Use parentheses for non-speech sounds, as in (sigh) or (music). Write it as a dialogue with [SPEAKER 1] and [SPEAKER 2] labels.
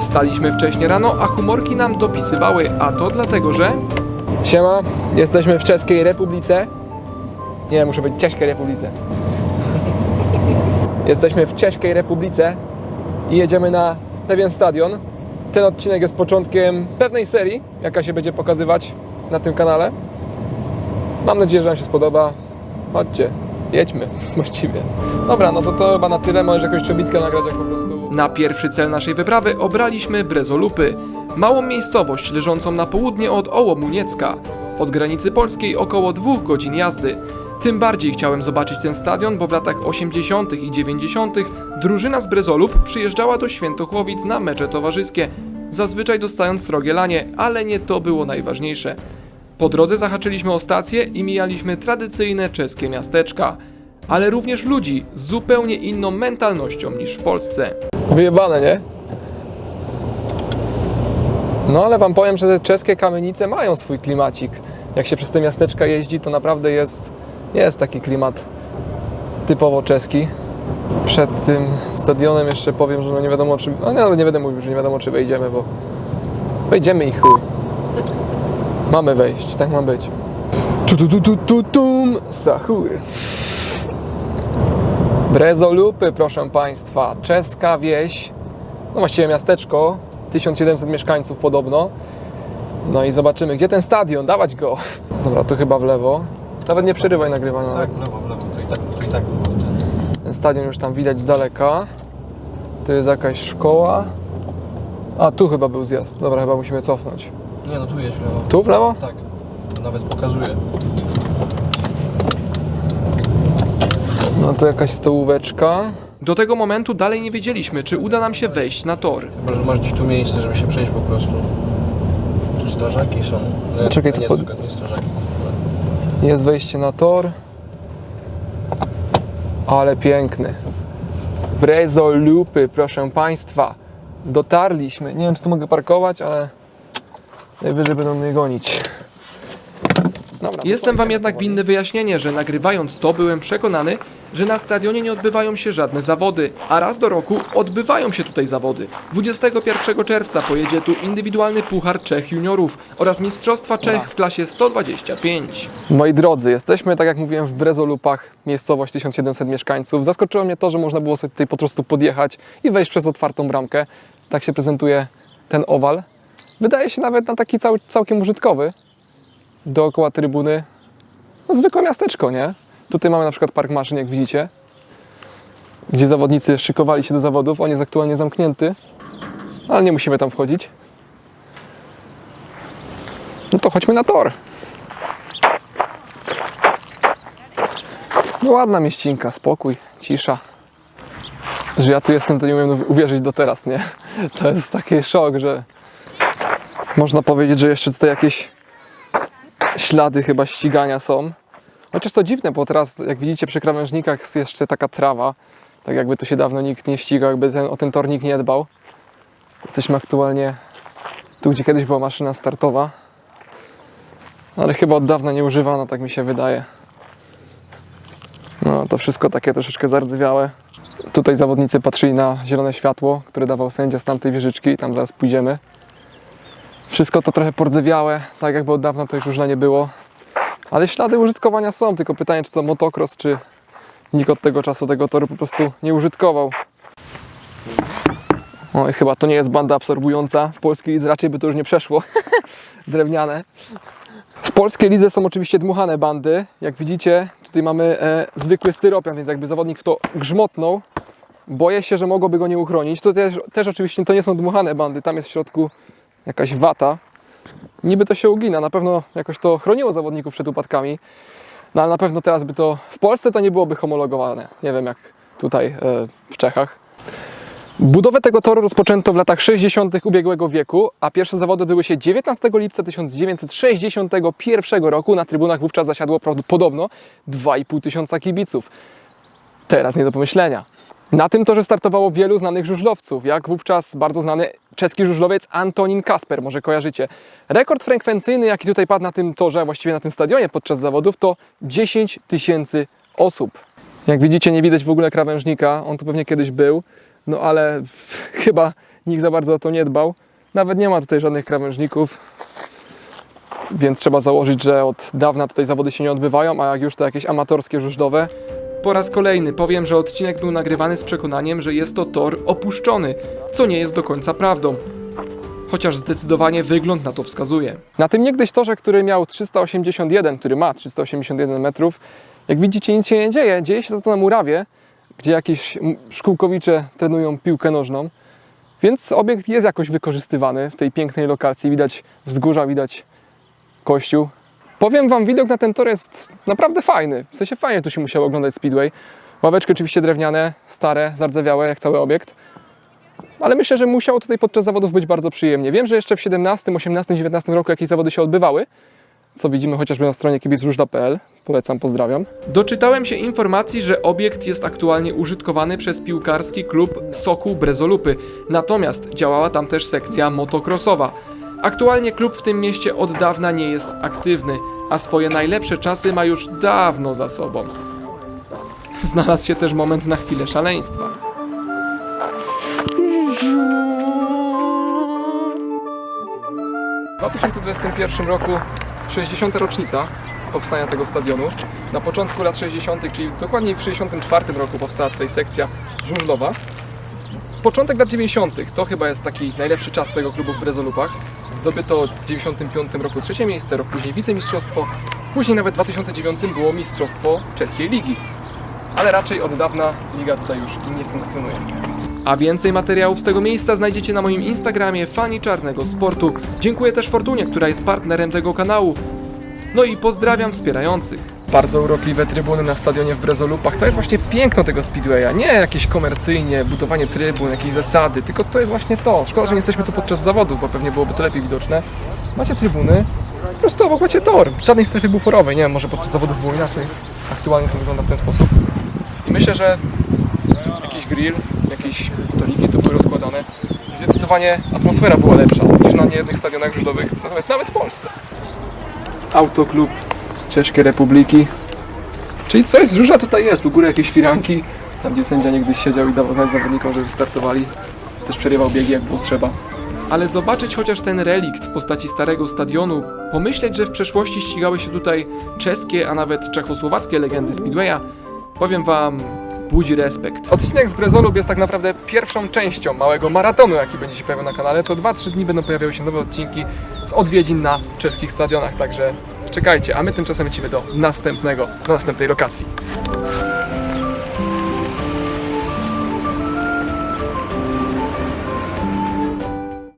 [SPEAKER 1] Wstaliśmy wcześnie rano, a humorki nam dopisywały, a to dlatego, że
[SPEAKER 2] Siema, jesteśmy w Czeskiej Republice. Nie, muszę być Czeskiej Republice. (laughs) jesteśmy w Czeskiej Republice i jedziemy na pewien stadion. Ten odcinek jest początkiem pewnej serii, jaka się będzie pokazywać na tym kanale. Mam nadzieję, że Wam się spodoba. Chodźcie, jedźmy (laughs) właściwie. Dobra, no to to chyba na tyle. Możesz jakąś przebitkę nagrać, jak po prostu...
[SPEAKER 1] Na pierwszy cel naszej wyprawy obraliśmy Brezolupy, małą miejscowość leżącą na południe od Ołomuniecka, od granicy polskiej około dwóch godzin jazdy. Tym bardziej chciałem zobaczyć ten stadion, bo w latach 80. i 90. drużyna z Brezolup przyjeżdżała do Świętochłowic na mecze towarzyskie, zazwyczaj dostając srogie lanie, ale nie to było najważniejsze. Po drodze zahaczyliśmy o stację i mijaliśmy tradycyjne czeskie miasteczka, ale również ludzi z zupełnie inną mentalnością niż w Polsce.
[SPEAKER 2] Wyjebane, nie? No ale wam powiem, że te czeskie kamienice mają swój klimacik. Jak się przez te miasteczka jeździ, to naprawdę jest, jest taki klimat typowo czeski. Przed tym stadionem jeszcze powiem, że no nie wiadomo czy... No nie, nie będę mówił, że nie wiadomo czy wejdziemy, bo wejdziemy i chuj. Mamy wejść, tak ma być. Tu tu tu tu tu tum, sahur. Brezolupy, proszę Państwa, czeska wieś, no właściwie miasteczko, 1700 mieszkańców podobno. No i zobaczymy, gdzie ten stadion, dawać go. Dobra, tu chyba w lewo. Nawet nie przerywaj nagrywania.
[SPEAKER 3] Tak, w lewo, w lewo, to i tak, to i tak było wtedy.
[SPEAKER 2] Ten stadion już tam widać z daleka. Tu jest jakaś szkoła. A, tu chyba był zjazd. Dobra, chyba musimy cofnąć.
[SPEAKER 3] Nie no, tu jedź w lewo.
[SPEAKER 2] Tu w lewo?
[SPEAKER 3] Tak, to nawet pokazuje.
[SPEAKER 2] No to jakaś stołóweczka.
[SPEAKER 1] Do tego momentu dalej nie wiedzieliśmy, czy uda nam się wejść na tor.
[SPEAKER 3] Chyba, że masz gdzieś tu miejsce, żeby się przejść po prostu. Tu strażaki są. E,
[SPEAKER 2] Czekaj,
[SPEAKER 3] a
[SPEAKER 2] to
[SPEAKER 3] nie,
[SPEAKER 2] pod-
[SPEAKER 3] nie strażaki.
[SPEAKER 2] Jest wejście na tor. Ale piękny. Brezolupy, proszę Państwa. Dotarliśmy. Nie wiem, czy tu mogę parkować, ale najwyżej będą mnie gonić. Dobra,
[SPEAKER 1] Jestem wam jednak
[SPEAKER 2] powoli.
[SPEAKER 1] winny wyjaśnienie, że nagrywając to byłem przekonany, że na stadionie nie odbywają się żadne zawody, a raz do roku odbywają się tutaj zawody. 21 czerwca pojedzie tu indywidualny Puchar Czech Juniorów oraz Mistrzostwa Czech w klasie 125.
[SPEAKER 2] Moi drodzy, jesteśmy, tak jak mówiłem, w Brezolupach, miejscowość 1700 mieszkańców. Zaskoczyło mnie to, że można było sobie tutaj po prostu podjechać i wejść przez otwartą bramkę. Tak się prezentuje ten owal. Wydaje się nawet na taki cał, całkiem użytkowy. Dookoła trybuny. No, zwykłe miasteczko, nie? Tutaj mamy na przykład park maszyn, jak widzicie, gdzie zawodnicy szykowali się do zawodów. On jest aktualnie zamknięty, ale nie musimy tam wchodzić. No to chodźmy na tor. No ładna mieścinka, spokój, cisza. Że ja tu jestem, to nie umiem uwierzyć do teraz, nie? To jest taki szok, że można powiedzieć, że jeszcze tutaj jakieś ślady chyba ścigania są. Chociaż to dziwne, bo teraz jak widzicie przy krawężnikach jest jeszcze taka trawa. Tak jakby tu się dawno nikt nie ścigał, jakby ten, o ten tornik nie dbał. Jesteśmy aktualnie tu, gdzie kiedyś była maszyna startowa. Ale chyba od dawna nie używana, tak mi się wydaje. No, to wszystko takie troszeczkę zardzewiałe. Tutaj zawodnicy patrzyli na zielone światło, które dawał sędzia z tamtej wieżyczki, tam zaraz pójdziemy. Wszystko to trochę pordzewiałe, tak jakby od dawna to już używane nie było. Ale ślady użytkowania są, tylko pytanie, czy to motocross, czy nikt od tego czasu tego toru po prostu nie użytkował. O, i chyba to nie jest banda absorbująca. W polskiej lidze raczej by to już nie przeszło. (laughs) Drewniane. W polskiej lidze są oczywiście dmuchane bandy. Jak widzicie, tutaj mamy e, zwykły styropian, więc jakby zawodnik w to grzmotnął, boję się, że mogłoby go nie uchronić. To też, też oczywiście to nie są dmuchane bandy, tam jest w środku jakaś wata. Niby to się ugina, na pewno jakoś to chroniło zawodników przed upadkami, no ale na pewno teraz by to, w Polsce to nie byłoby homologowane. Nie wiem jak tutaj e, w Czechach. Budowę tego toru rozpoczęto w latach 60. ubiegłego wieku, a pierwsze zawody odbyły się 19 lipca 1961 roku. Na trybunach wówczas zasiadło podobno 2,5 tysiąca kibiców. Teraz nie do pomyślenia. Na tym torze startowało wielu znanych żużlowców, jak wówczas bardzo znany czeski żużlowiec Antonin Kasper, może kojarzycie. Rekord frekwencyjny, jaki tutaj padł na tym torze, właściwie na tym stadionie podczas zawodów, to 10 tysięcy osób. Jak widzicie, nie widać w ogóle krawężnika, on tu pewnie kiedyś był. no ale (laughs) chyba nikt za bardzo o to nie dbał. Nawet nie ma tutaj żadnych krawężników, więc trzeba założyć, że od dawna tutaj zawody się nie odbywają, a jak już to jakieś amatorskie żużlowe,
[SPEAKER 1] Po raz kolejny powiem, że odcinek był nagrywany z przekonaniem, że jest to tor opuszczony, co nie jest do końca prawdą. Chociaż zdecydowanie wygląd na to wskazuje.
[SPEAKER 2] Na tym niegdyś torze, który miał 381, który ma 381 metrów, jak widzicie nic się nie dzieje. Dzieje się to na murawie, gdzie jakieś szkółkowicze trenują piłkę nożną. Więc obiekt jest jakoś wykorzystywany w tej pięknej lokacji. Widać wzgórza, widać kościół. Powiem Wam, widok na ten tor jest naprawdę fajny. W sensie fajnie tu się musiało oglądać Speedway. Ławeczki oczywiście drewniane, stare, zardzewiałe, jak cały obiekt. Ale myślę, że musiało tutaj podczas zawodów być bardzo przyjemnie. Wiem, że jeszcze w 17, 18, 19 roku jakieś zawody się odbywały, co widzimy chociażby na stronie kibicróżda.pl. Polecam, pozdrawiam.
[SPEAKER 1] Doczytałem się informacji, że obiekt jest aktualnie użytkowany przez piłkarski klub Sokół Brezolupy, natomiast działała tam też sekcja motocrossowa. Aktualnie klub w tym mieście od dawna nie jest aktywny, a swoje najlepsze czasy ma już dawno za sobą. Znalazł się też moment na chwilę szaleństwa.
[SPEAKER 2] W 2021 roku 60. rocznica powstania tego stadionu. Na początku lat 60., czyli dokładnie w 64 roku powstała tutaj sekcja żużlowa. Początek lat 90. to chyba jest taki najlepszy czas tego klubu w Brezolupach. Zdobyto w 95 roku trzecie miejsce, rok później wicemistrzostwo, później nawet w 2009 było mistrzostwo czeskiej ligi. Ale raczej od dawna liga tutaj już nie funkcjonuje.
[SPEAKER 1] A więcej materiałów z tego miejsca znajdziecie na moim Instagramie Fani Czarnego Sportu. Dziękuję też Fortunie, która jest partnerem tego kanału. No i pozdrawiam wspierających.
[SPEAKER 2] Bardzo urokliwe trybuny na stadionie w Brezolupach. To jest właśnie piękno tego Speedwaya. Nie jakieś komercyjnie, budowanie trybun, jakieś zasady, tylko to jest właśnie to. Szkoda, że nie jesteśmy tu podczas zawodów, bo pewnie byłoby to lepiej widoczne. Macie trybuny, po prostu obok macie tor. Żadnej strefy buforowej, nie wiem, może podczas zawodów było inaczej. Aktualnie to wygląda w ten sposób. I myślę, że jakiś grill, jakieś stoliki tu były rozkładane. Zdecydowanie atmosfera była lepsza niż na niejednych stadionach żużlowych, nawet, nawet w Polsce. Autoklub Czeszskiej Republiki. Czyli coś z żużla tutaj jest, u góry jakieś firanki, tam gdzie sędzia niegdyś siedział i dawał znać zawodnikom, żeby startowali. Też przerywał biegi jak było trzeba.
[SPEAKER 1] Ale zobaczyć chociaż ten relikt w postaci starego stadionu, pomyśleć, że w przeszłości ścigały się tutaj czeskie, a nawet czechosłowackie legendy Speedwaya, powiem wam, budzi respekt.
[SPEAKER 2] Odcinek z Brezolub jest tak naprawdę pierwszą częścią małego maratonu, jaki będzie się pojawiał na kanale. Co 2-3 dni będą pojawiały się nowe odcinki z odwiedzin na czeskich stadionach, także czekajcie, a my tymczasem lecimy do następnego, do następnej lokacji.